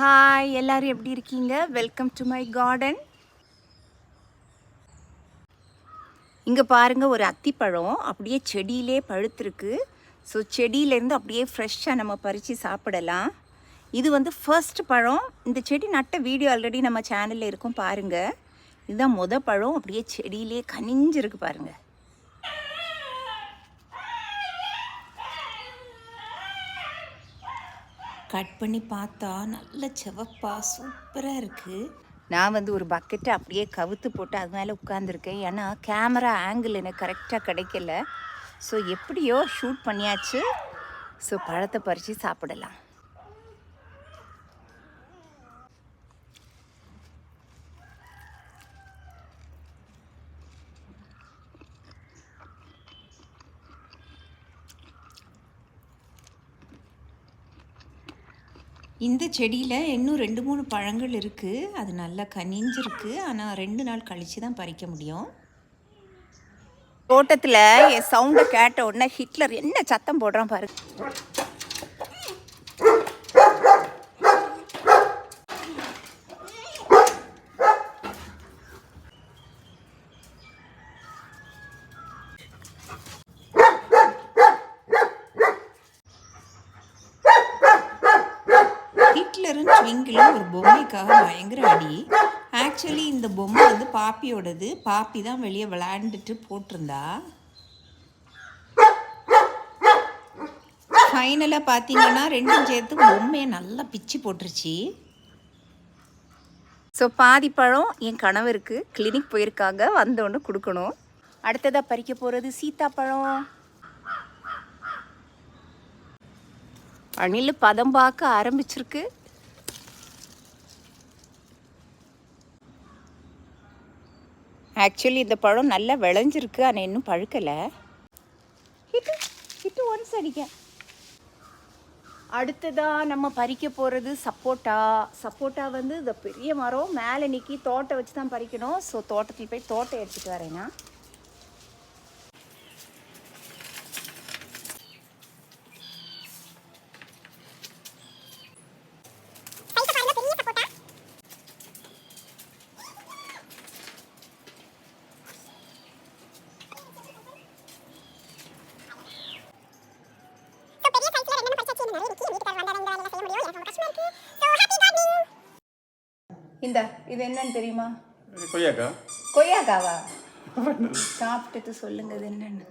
Hi எல்லாரும் எப்படி இருக்கீங்க? வெல்கம் டு மை கார்டன் இங்கே பாருங்கள் ஒரு அத்திப்பழம் அப்படியே செடியிலே பழுத்திருக்கு. ஸோ செடியிலேருந்து அப்படியே ஃப்ரெஷ்ஷாக நம்ம பறித்து சாப்பிடலாம். இது வந்து ஃபர்ஸ்ட் பழம். இந்த செடி நட்ட வீடியோ ஆல்ரெடி நம்ம சேனலில் இருக்கும் பாருங்கள் இதுதான் முத பழம். அப்படியே செடியிலே கனிஞ்சிருக்கு பாருங்கள் கட் பண்ணி பார்த்தா நல்ல செவப்பா சூப்பராக இருக்குது நான் வந்து ஒரு பக்கெட்டை அப்படியே கவுத்து போட்டு அது மேலே உட்காந்துருக்கேன் ஏன்னா கேமரா ஆங்கிள் எனக்கு கரெக்டாக கிடைக்கல. ஸோ எப்படியோ ஷூட் பண்ணியாச்சு. ஸோ பழத்தை பறித்து சாப்பிடலாம். இந்த செடியில் இன்னும் ரெண்டு மூணு பழங்கள் இருக்குது அது நல்லா கனிஞ்சிருக்கு. ஆனால் ரெண்டு நாள் கழித்து தான் பறிக்க முடியும். தோட்டத்தில் என் சவுண்டை கேட்ட உடனே ஹிட்லர் என்ன சத்தம் போடுறான் பாரு. ஹிட்லரும் ட்விங்கிளும் ஒரு பொம்மைக்காக பயங்கர அடி. ஆக்சுவலி இந்த பொம்மை வந்து பாப்பியோடது. பாப்பி தான் வெளியே விளையாண்டுட்டு போட்டிருந்தா. ஃபைனலாக பார்த்தீங்கன்னா ரெண்டும் சேர்த்து பொம்மையை நல்லா பிச்சு போட்டுருச்சு. ஸோ பாதி பழம் என் கணவருக்கு. கிளினிக் போயிருக்காங்க வந்தோன்னு கொடுக்கணும். அடுத்ததாக பறிக்க போகிறது சீத்தாப்பழம். அணில் பதம் பார்க்க ஆரம்பிச்சிருக்கு. ஆக்சுவலி இந்த பழம் நல்லா விளைஞ்சிருக்கு. ஆனால் இன்னும் பழுக்கலை. ஹிட்டு ஹிட்டு ஒன்ஸ் அடிக்க. அடுத்ததாக நம்ம பறிக்க போகிறது சப்போட்டா. சப்போட்டா வந்து இந்த பெரிய மரம் மேலே நிற்கி தோட்டம் வச்சு தான் பறிக்கணும். ஸோ தோட்டத்தில் போய் தோட்டம் எடுத்துகிட்டு வரேன்னா இந்த இது என்னன்னு தெரியுமா? கொய்யாக்கா? கொய்யாக்காவா? சாப்பிட்டுட்டு சொல்லுங்க இது என்னன்னு.